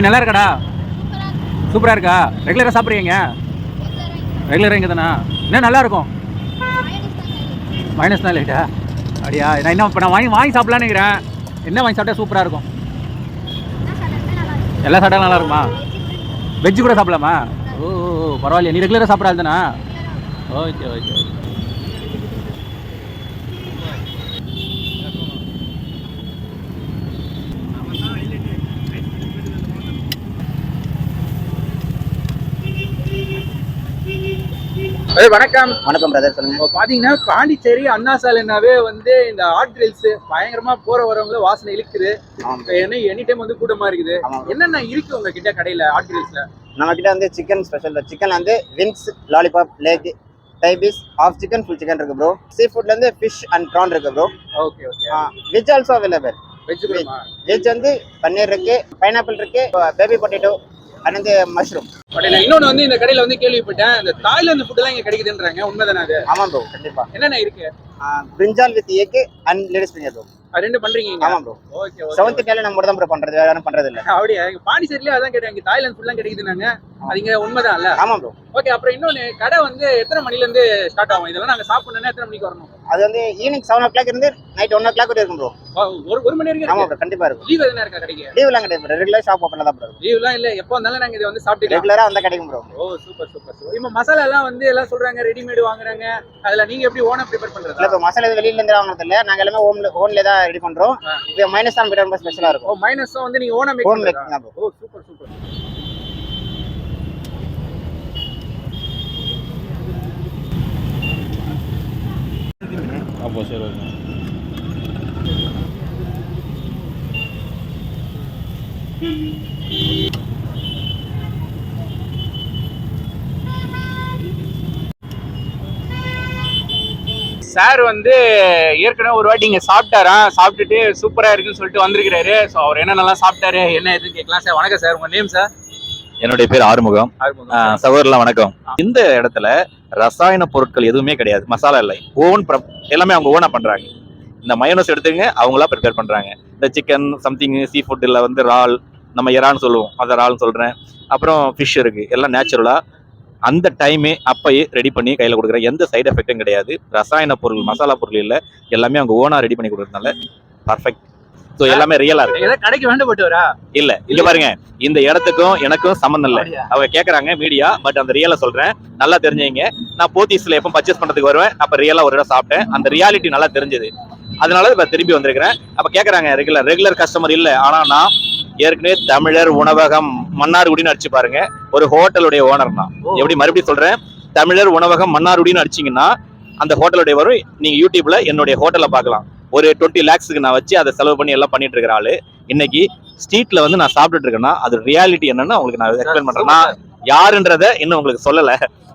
மீன் நல்லா இருக்காடா? சூப்பராக இருக்கா? ரெகுலராக சாப்பிட்றீங்க? ரெகுலராக இங்கே தானே என்ன நல்லா இருக்கும். மைனஸ் தான் லைட்டா அப்படியா? நான் என்ன இப்போ நான் வாங்கி வாங்கி சாப்பிட்லான்னு நினைக்கிறேன். என்ன வாங்கி சாப்பிட்டா சூப்பராக இருக்கும்? எல்லா சாப்பிட்டா நல்லா இருக்குமா? வெஜ்ஜு கூட சாப்பிடலாமா? ஓ ஓ, பரவாயில்லையா. நீ ரெகுலராக சாப்பிட்றாள் தானே ஓகே ஓகே ஓகே வணக்கம். வணக்கம் பிரதர் சொல்லுங்க. பாத்தீங்கன்னா பாண்டிச்சேரி அண்ணா சாலைனாவே வந்து இந்த ஆர்ட் ட்ரில்ஸ் பயங்கரமா போற வரவங்கள வாசனை இழுக்குது. என்ன எனி டைம் வந்து கூட்டமா இருக்குது. என்னென்ன இருக்கு உங்க கிட்ட கடையில ஆர்ட் ட்ரில்ஸ்ல நம்ம கிட்ட வந்து சிக்கன் ஸ்பெஷல் சிக்கன் வந்து wings lollipop leg thigh piece half chicken full chicken இருக்கு ப்ரோ சீ ஃபுட்ல இருந்து ஃபிஷ் அண்ட் ப்ரான் இருக்கு bro okay okay veg also available veg வந்து பன்னீர் இருக்கு பைனாப்பிள் இருக்கு பேபி பொட்டேட்டோ அண்ட் மஷ்ரூம் இன்னொன்னு வந்து இந்த கடையில வந்து கேள்விப்பட்டேன் இந்த தாய்லாந்து ஃபுட் எல்லாம் இங்க கிடைக்குதுன்றாங்க உண்மைதானே அது? ஆமாம் ப்ரோ கண்டிப்பா. என்னென்ன இருக்கு? பிரிஞ்சால் வித் எக் அண்ட் லேடிஸ் பிரிஞ்சர் ப்ரோ ரெண்டு பண்றீங்க? ஆமாம் ப்ரோ ஓகே செவன்த் டேல நம்ம மட்டும் தான் ப்ரோ பண்றது வேற பண்றது இல்ல. அப்படியா? பாண்டிச்சேரியிலே அதான் கேட்டேன் இங்க தாய்லாந்து ஃபுட்லாம் கிடைக்குதுன்னாங்க. அது இங்க உண்மைதான்ல ஆமாம் ப்ரோ ஓகே அப்புறம் இன்னொன்னு கடை வந்து எத்தனை மணில இருந்து ஸ்டார்ட் ஆகும்? இதெல்லாம் நாங்க சாப்பிடணும்னா எத்தனை மணிக்கு வரணும்? அது வந்து ஈவினிங் செவன் ஓ கிளாக் இருந்து நைட் ஒன் ஓ கிளாக் வரை இருக்கும் ப்ரோ ஒரு ஒரு மணி வரைக்கும் ப்ரோ கண்டிப்பா இருக்கும். லீவ் எதுனா இருக்கா கடைக்கு? லீவ்லாம் கிடையாது ப்ரோ ரெகுலர் ஷாப் ஓப்பன் தான் ப்ரோ இருக்கும். லீவ்லாம் இல்ல. எப்போ வந்தாலும் நாங்க இதை வந்து சாப்பிட்டுக்கலாம். ரெகுலரா வந்தா கிடைக்கும் bro oh super super super இப்போ மசாலா எல்லாம் வந்து எல்லாம் சொல்றாங்க ரெடிமேட் வாங்குறாங்க. அதுல நீங்க எப்படி ஓனா ப்ரிப்பேர் இல்ல பண்றதா இப்போ மசாலா எதுவும் வெளியில இருந்து வாங்குறது இல்ல. நாங்க எல்லாமே ஹோம்ல ஹோம்ல தான் ரெடி பண்றோம். இப்போ மைனஸ் தான் ரொம்ப ஸ்பெஷலா ஓ இருக்கும். மைனஸும் வந்து நீங்க ஓனா மேக் தான் bro. ஓ சூப்பர் சூப்பர் அப்போ சரி சார் வந்து ஏற்கனவே ஒரு வாட்டி இங்க சாப்பிட்டாரா? சாப்பிட்டுட்டு சூப்பரா இருக்குன்னு சொல்லிட்டு வந்திருக்கிறாரு. ஸோ அவர் என்னென்னலாம் சாப்பிட்டாரு என்ன எதுன்னு கேட்கலாம் சார். வணக்கம் சார். உங்க நேம் சார் என்னுடைய பேர் ஆறுமுகம். சகோதரலாம் வணக்கம். இந்த இடத்துல ரசாயன பொருட்கள் எதுவுமே கிடையாது. மசாலா இல்லை. ஓன் எல்லாமே அவங்க ஓனா பண்றாங்க. இந்த மயோனஸ் எடுத்துங்க அவங்களா ப்ரிப்பேர் பண்றாங்க. இந்த சிக்கன் சம்திங் சீ ஃபுட்டில் வந்து இறால் நம்ம இறான்னு சொல்லுவோம். அதை இறால்னு சொல்றேன். அப்புறம் ஃபிஷ் இருக்கு. எல்லாம் நேச்சுரலா அந்த டைமே அப்பயே ரெடி பண்ணி கையில் கொடுக்குற எந்த சைடு எஃபெக்டும் கிடையாது. ரசாயன பொருள் மசாலா பொருள் இல்லை. எல்லாமே அவங்க ஓனா ரெடி பண்ணி கொடுக்கறதுனால பர்ஃபெக்ட் ஸோ எல்லாமே ரியலா இருக்கு. கடைக்கு வேண்டப்பட்டு வரா இல்ல இங்க பாருங்க. இந்த இடத்துக்கும் எனக்கும் சம்மந்தம் இல்ல? அவங்க கேக்குறாங்க மீடியா பட் அந்த ரியலா சொல்றேன். நல்லா தெரிஞ்சீங்க நான் போத்தீஸ்ல எப்போ பர்ச்சேஸ் பண்றதுக்கு வருவேன். அப்ப ரியலா ஒரு இடம் சாப்பிட்டேன். அந்த ரியாலிட்டி நல்லா தெரிஞ்சது. அதனால இப்ப திரும்பி வந்திருக்கிறேன். அப்ப கேக்குறாங்க ரெகுலர் ரெகுலர் கஸ்டமர் இல்ல. ஆனா நான் ஏற்கனவே தமிழர் உணவகம் மன்னார்குடின்னு அடிச்சு பாருங்க. ஒரு ஹோட்டலுடைய ஓனர் தான். எப்படி மறுபடியும் சொல்றேன்? தமிழர் உணவகம் மன்னார்குடின்னு அடிச்சீங்கன்னா அந்த ஹோட்டலுடைய வரும். நீங்க யூடியூப்ல என்னுடைய ஹோட்டலை பார்க்கலாம். ஒரு டுவெண்ட்டி லேக்ஸுக்கு நான் வச்சு அதை செலவு பண்ணி எல்லாம் பண்ணிட்டு இருக்கிற ஆளு. இன்னைக்கு ஸ்ட்ரீட்ல வந்து நான் சாப்பிட்டுட்டு இருக்கேன்னா அது ரியாலிட்டி என்னன்னு உங்களுக்கு நான் எக்ஸ்பிளைன் பண்றேன். நான் யாருன்றத இன்னும் உங்களுக்கு சொல்லல.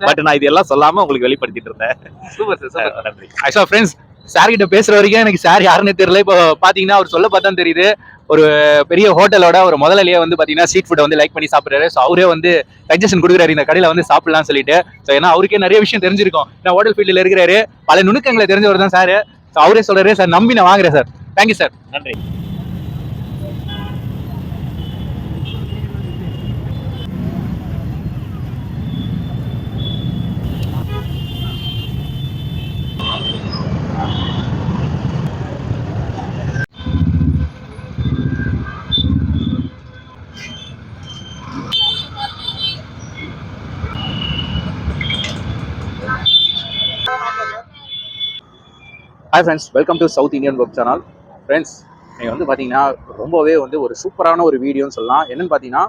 பட் நான் இதெல்லாம் சொல்லாம உங்களுக்கு வெளிப்படுத்திட்டு இருந்தேன். Super sir super. நன்றி. ஆக்சுவலா ஃப்ரெண்ட்ஸ் சார் கிட்ட பேசுற வரைக்கும் எனக்கு சார் யாருன்னு தெரியல. இப்போ பாத்தீங்கன்னா அவர் சொல்ல பார்த்தா தெரியுது. ஒரு பெரிய ஹோட்டலோட ஒரு முதலாளியே வந்து பாத்தீங்கன்னா ஸ்ட்ரீட் ஃபுட்டை வந்து லைக் பண்ணி சாப்பிடுறாரு. ஸோ அவரே வந்து சஜஷன் கொடுக்குறாரு இந்த கடையில வந்து சாப்பிடலாம்னு சொல்லிட்டு. ஸோ ஏன்னா அவருக்கே நிறைய விஷயம் தெரிஞ்சிருக்கும். நான் ஹோட்டல் ஃபீல்டில் இருக்கிறாரு. பல நுணுக்கங்களை தெரிஞ்சவர் தான் சார் ஸோ அவரே சொல்றாரு சார். நம்பி நான் வாங்குறேன் சார். தேங்க்யூ சார் நன்றி. Hi friends welcome to south Indian web channel friends நீங்கள் வந்து பார்த்தீங்கன்னா ரொம்பவே வந்து ஒரு சூப்பரான ஒரு வீடியோன்னு சொல்லலாம். என்னன்னு பார்த்தீங்கன்னா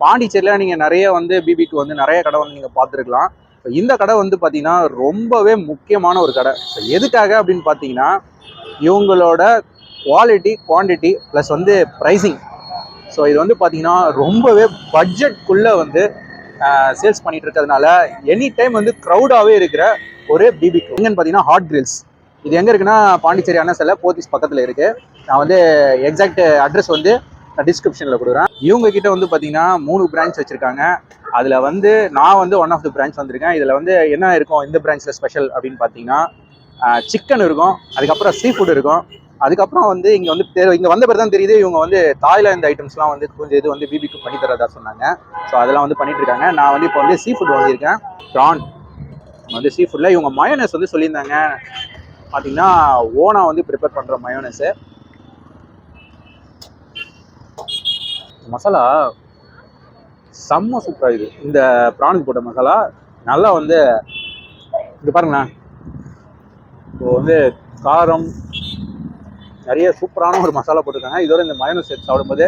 பாண்டிச்சேரியில் நீங்கள் நிறைய வந்து பிபிக்கு வந்து நிறைய கடை வந்து நீங்கள் பார்த்துருக்கலாம். So, இந்த கடை வந்து பார்த்தீங்கன்னா ரொம்பவே முக்கியமான ஒரு கடை. ஸோ எதுக்காக அப்படின்னு பார்த்தீங்கன்னா இவங்களோட குவாலிட்டி குவான்டிட்டி ப்ளஸ் வந்து ப்ரைஸிங் ஸோ இது வந்து பார்த்தீங்கன்னா ரொம்பவே பட்ஜெட்குள்ளே வந்து சேல்ஸ் பண்ணிகிட்டு இருக்கிறதுனால எனி டைம் வந்து க்ரௌடாகவே இருக்கிற ஒரு பிபி எங்கன்னு பார்த்தீங்கன்னா ஹாட் கிரில்ஸ் இது எங்கே இருக்குன்னா பாண்டிச்சேரி அண்ணா சில போத்தீஸ் பக்கத்தில் இருக்குது நான் வந்து எக்ஸாக்ட் அட்ரஸ் வந்து நான் டிஸ்கிரிப்ஷனில் கொடுக்குறேன். இவங்க கிட்ட வந்து பார்த்தீங்கன்னா மூணு பிரான்ச் வச்சுருக்காங்க. அதில் வந்து நான் வந்து ஒன் ஆஃப் த பிரான்ச் வந்திருக்கேன். இதில் வந்து என்ன இருக்கும் இந்த பிரான்ச்சில் ஸ்பெஷல் அப்படின்னு பார்த்தீங்கன்னா சிக்கன் இருக்கும். அதுக்கப்புறம் சீ ஃபுட் இருக்கும். அதுக்கப்புறம் வந்து இங்கே வந்து தெ- இங்கே வந்த பிறகு தான் தெரியுது இவங்க வந்து தாய்லாந்து ஐட்டம்ஸ்லாம் வந்து கொஞ்சம் இது வந்து பிபிக்கு பண்ணி தரதா சொன்னாங்க. ஸோ அதெல்லாம் வந்து பண்ணிட்டு இருக்காங்க. நான் வந்து இப்போ வந்து சீ ஃபுட் வாங்கியிருக்கேன் ப்ரான் வந்து சீ ஃபுட்டில் இவங்க மயோனஸ் வந்து சொல்லியிருந்தாங்க. பார்த்தீங்கன்னா ஓனா வந்து ப்ரிப்பேர் பண்ணுற மயோனஸு மசாலா செம்ம சூப்பராக இது இந்த ப்ரானுக்கு போட்ட மசாலா நல்லா வந்து இது பாருங்களேன். இப்போ வந்து காரம் நிறைய சூப்பரான ஒரு மசாலா போட்டிருக்காங்க. இதோட இந்த மயோனஸ் சேர்த்து சாப்பிடும்போது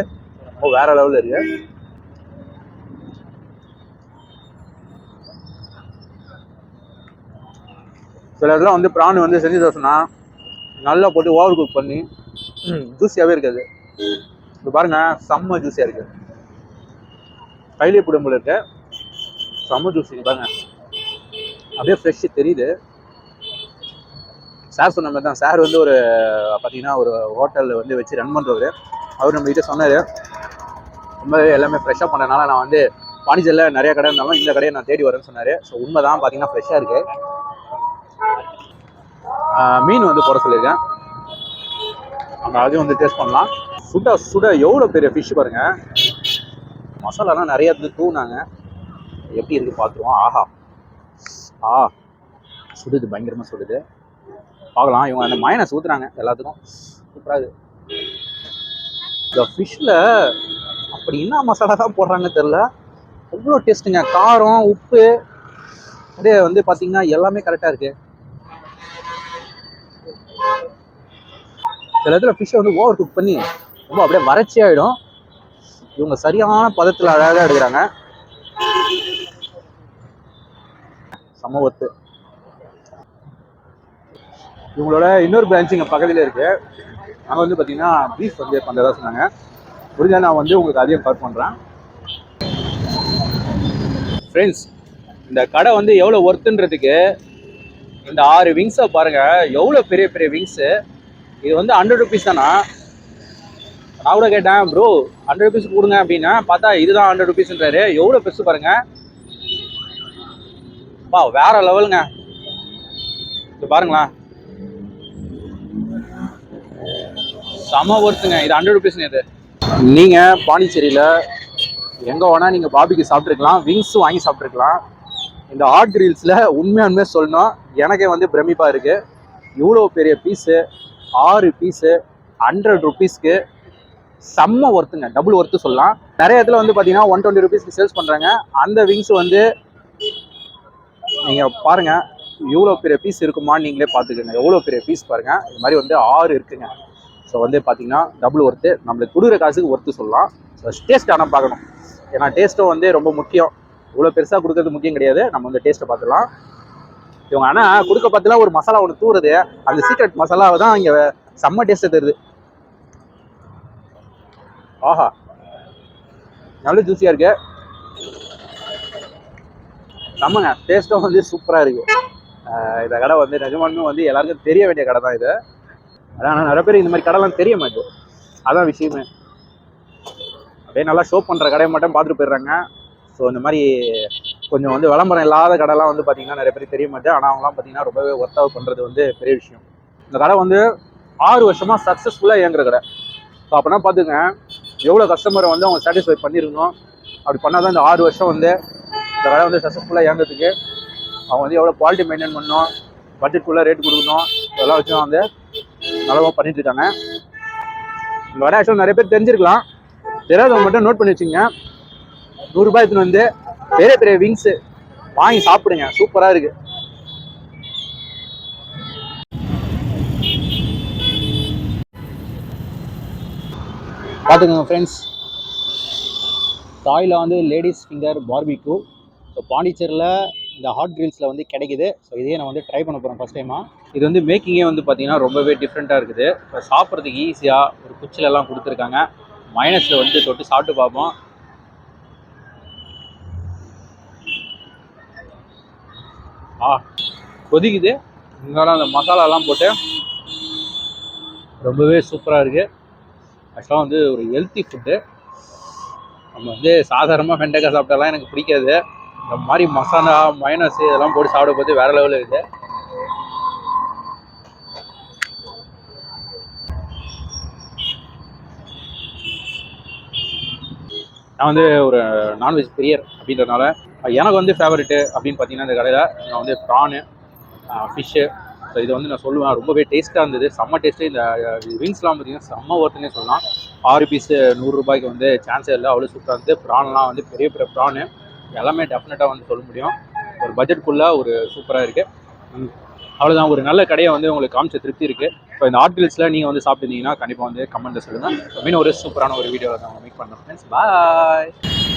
ரொம்ப வேற லெவலில் இருக்குது சில இதெல்லாம் வந்து ப்ரான் வந்து செஞ்சு தோசைனா நல்லா போட்டு ஓவர் குக் பண்ணி ஜூஸியாகவே இருக்காது. இப்போ பாருங்க செம்ம ஜூஸியாக இருக்கு. கையிலே பிடும்போல இருக்கு. செம்ம ஜூஸி பாருங்க. அப்படியே ஃப்ரெஷ் தெரியுது. சார் சொன்ன மாதிரி தான். சார் வந்து ஒரு பார்த்தீங்கன்னா ஒரு ஹோட்டலில் வந்து வச்சு ரன் பண்ணுறவர் அவர் நம்ம கிட்ட சொன்னார். ரொம்பவே எல்லாமே ஃப்ரெஷ்ஷாக பண்ணனால நான் வந்து பாண்டிச்சேரியில் நிறைய கடை இருந்தாலும் இந்த கடையை நான் தேடி வரேன்னு சொன்னார். ஸோ உண்மை தான் பார்த்தீங்கன்னா ஃப்ரெஷ்ஷாக இருக்கு. ஆஹ் மீன் வந்து போட சொல்லியிருக்கேன். அந்த அதையும் வந்து டேஸ்ட் பண்ணலாம். சுட சுட எவ்வளோ பெரிய ஃபிஷ் பாருங்க. மசாலாலாம் நிறைய இருந்து தூணாங்க எப்படி இருக்கு பார்த்துருவோம். ஆஹா. ஆ சுடுது பயங்கரமாக சுடுது. பார்க்கலாம். இவங்க அந்த மயனஸ் ஊற்றுறாங்க எல்லாத்துக்கும். சூப்பராக இது இந்த ஃபிஷ்ஷில் அப்படி என்ன மசாலா தான் போடுறாங்கன்னு தெரில அவ்வளோ டேஸ்ட்டுங்க காரம் உப்பு அப்படியே வந்து பார்த்தீங்கன்னா எல்லாமே கரெக்டாக இருக்குது சில இடத்துல ஃபிஷ்ஷை வந்து ஓவர் குக் பண்ணி ரொம்ப அப்படியே வறட்சி ஆகிடும் இவங்க சரியான பதத்தில் அழகாக எடுக்கிறாங்க. சமவத்து இவங்களோட இன்னொரு பிரான்ச் இங்கே பக்கத்தில் இருக்குது அங்கே வந்து பார்த்தீங்கன்னா பீஃப் வந்து பண்ணுறதா சொன்னாங்க. முடிஞ்சா நான் வந்து உங்களுக்கு அதையும் கவர் பண்ணுறேன் ஃப்ரெண்ட்ஸ் இந்த கடை வந்து எவ்வளோ ஒர்த்துன்றதுக்கு இந்த ஆறு விங்ஸை பாருங்கள் எவ்வளோ பெரிய பெரிய விங்ஸு இது வந்து ஹண்ட்ரட் ருபீஸ் தானா? நான் கூட கேட்டேன் ப்ரோ ஹண்ட்ரட் ருபீஸ் கொடுங்க அப்படின்னா பார்த்தா இதுதான் ஹண்ட்ரட் ருபீஸ்ன்றாரு எவ்வளோ பெருசு பாருங்க. பா வேற லெவலுங்க இது பாருங்களேன் செம ஒர்த்துங்க இது ஹண்ட்ரட் ருபீஸ்ங்க இது. நீங்க பாண்டிச்சேரியில எங்கே வேணா நீங்க பாபிக்கு சாப்பிட்ருக்கலாம் விங்ஸ் வாங்கி சாப்பிட்ருக்கலாம் இந்த ஹாட் கிரில்ஸ்ல உண்மையானுமே சொல்லணும் எனக்கே வந்து பிரமிப்பா இருக்கு. இவ்வளோ பெரிய பீஸு ஆறு பீஸு ஹண்ட்ரட் ருபீஸ்க்கு செம்ம ஒர்த்துங்க டபுள் ஒர்த்து சொல்லலாம். நிறைய இடத்துல வந்து பார்த்தீங்கன்னா ஒன் டுவெண்ட்டி ருபீஸ்க்கு சேல்ஸ் பண்ணுறாங்க அந்த விங்ஸ் வந்து நீங்கள் பாருங்கள் எவ்வளோ பெரிய பீஸ் இருக்குமான்னு நீங்களே பார்த்துக்கோங்க. எவ்வளோ பெரிய பீஸ் பாருங்கள் இது மாதிரி வந்து ஆறு இருக்குங்க. ஸோ வந்து பார்த்தீங்கன்னா டபுள் ஒர்த்து நம்மளுக்கு கொடுக்குற காசுக்கு ஒர்த்து சொல்லலாம். ஸோ டேஸ்ட் ஆனால் பார்க்கணும். ஏன்னா டேஸ்ட்டும் வந்து ரொம்ப முக்கியம். இவ்வளோ பெருசாக கொடுக்கறது முக்கியம் கிடையாது. நம்ம வந்து டேஸ்ட்டை பார்த்துக்கலாம் இவங்க ஆனால் கொடுக்க பார்த்துலாம் ஒரு மசாலா ஒன்று தூறுது அந்த சீக்ரெட் மசாலாவை தான் இங்கே செம்ம டேஸ்ட்டு தருது. ஆஹா. நல்ல ஜூஸியாக இருக்கு. செம்மங்க. டேஸ்ட்டும் வந்து சூப்பராக இருக்கு. ஆஹ் இந்த கடை வந்து நிஜமானுமே வந்து எல்லாருக்கும் தெரிய வேண்டிய கடை தான் இது. ஆனால் நிறைய பேர் இந்த மாதிரி கடைலாம் தெரிய மாட்டேது அதான் விஷயமே. அப்படியே நல்லா ஷோ பண்ணுற கடையை மட்டும் பார்த்துட்டு போயிடுறாங்க. ஸோ இந்த மாதிரி கொஞ்சம் வந்து விளம்பரம் இல்லாத கடைலாம் வந்து பார்த்தீங்கன்னா நிறைய பேர் தெரிய மாட்டேன் ஆனால் அவங்களாம் பார்த்தீங்கன்னா ரொம்பவே ஒர்த்தாக பண்ணுறது வந்து பெரிய விஷயம். இந்த கடை வந்து ஆறு வருஷமாக சக்ஸஸ்ஃபுல்லாக இயங்குற கடை. ஸோ அப்படின்னா பார்த்துங்க எவ்வளோ கஸ்டமரை வந்து அவங்க சாட்டிஸ்ஃபை பண்ணியிருக்கணும் அப்படி பண்ணால் தான் இந்த ஆறு வருஷம் வந்து இந்த கடை வந்து சக்ஸஸ்ஃபுல்லாக இயங்குறதுக்கு அவங்க வந்து எவ்வளோ குவாலிட்டி மெயின்டைன் பண்ணணும் பட்ஜெட்குள்ளே ரேட் கொடுக்கணும் இதெல்லாம் வச்சு வந்து நல்லாவும் பண்ணிட்டு இருக்காங்க. இந்த கடை ஆக்சுவலாக நிறைய பேர் தெரிஞ்சிருக்கலாம். தெரியாதவங்க மட்டும் நோட் பண்ணி வச்சுங்க நூறுரூபாய் எடுத்துன்னு வந்து பெரிய பெரிய விங்ஸு வாங்கி சாப்பிடுங்க. சூப்பராக இருக்கு. பார்த்துக்கோங்க ஃப்ரெண்ட்ஸ் தாயில் வந்து லேடிஸ் ஃபிங்கர் பார்பிக்யூ ஸோ பாண்டிச்சேரியில் இந்த ஹாட் கிரில்ஸில் வந்து கிடைக்குது. ஸோ இதையே நான் வந்து ட்ரை பண்ண போகிறேன் ஃபஸ்ட் டைமாக இது வந்து மேக்கிங்கே வந்து பார்த்திங்கன்னா ரொம்பவே டிஃப்ரெண்ட்டாக இருக்குது. இப்போ சாப்பிட்றதுக்கு ஈஸியாக ஒரு குச்சிலெல்லாம் கொடுத்துருக்காங்க. மைனஸில் வந்து தொட்டு சாப்பிட்டு பார்ப்போம். ஆ கொதிக்குது. இருந்தாலும் அந்த மசாலாலாம் போட்டு ரொம்பவே சூப்பராக இருக்குது ஆக்சுவலாக வந்து ஒரு ஹெல்த்தி ஃபுட்டு நம்ம வந்து சாதாரணமாக வெண்டைக்காய் சாப்பிட்டாலாம் எனக்கு பிடிக்காது. இந்த மாதிரி மசாலா மைனஸ் இதெல்லாம் போட்டு சாப்பிடும்போது வேற லெவலில் இருக்குது நான் வந்து ஒரு நான்வெஜ் பிரியர் அப்படின்றதுனால எனக்கு வந்து ஃபேவரெட்டு அப்படின்னு பார்த்தீங்கன்னா இந்த கடையில் நான் வந்து ப்ரானு ஃபிஷ்ஷு ஸோ இது வந்து நான் சொல்லுவேன். ரொம்பவே டேஸ்ட்டாக இருந்தது. செம்ம டேஸ்ட்டு இந்த விங்ஸ்லாம் பார்த்தீங்கன்னா செம்ம ஒர்த்துன்னே சொல்லலாம். ஆறு பீஸு நூறுரூபாய்க்கு வந்து சான்ஸே இல்லை. அவ்வளோ சூப்பராக இருந்தது. ப்ரான்லாம் வந்து பெரிய பெரிய ப்ரானு எல்லாமே டெஃபினட்டாக வந்து சொல்ல முடியும். ஒரு பட்ஜெட்குள்ளே ஒரு சூப்பராக இருக்குது அவ்வளோதான் ஒரு நல்ல கடையை வந்து உங்களுக்கு காமிச்ச திருப்தி இருக்குது இப்போ இந்த ஆர்டில்ஸில் நீங்கள் வந்து சாப்பிட்டுருந்தீங்கன்னா கண்டிப்பாக வந்து கமெண்ட்டில் சொல்லுங்கள் மீன் ஒரு சூப்பரான ஒரு வீடியோவில் நான் மீட் பண்ணுறேன் ஃப்ரெண்ட்ஸ் பாய்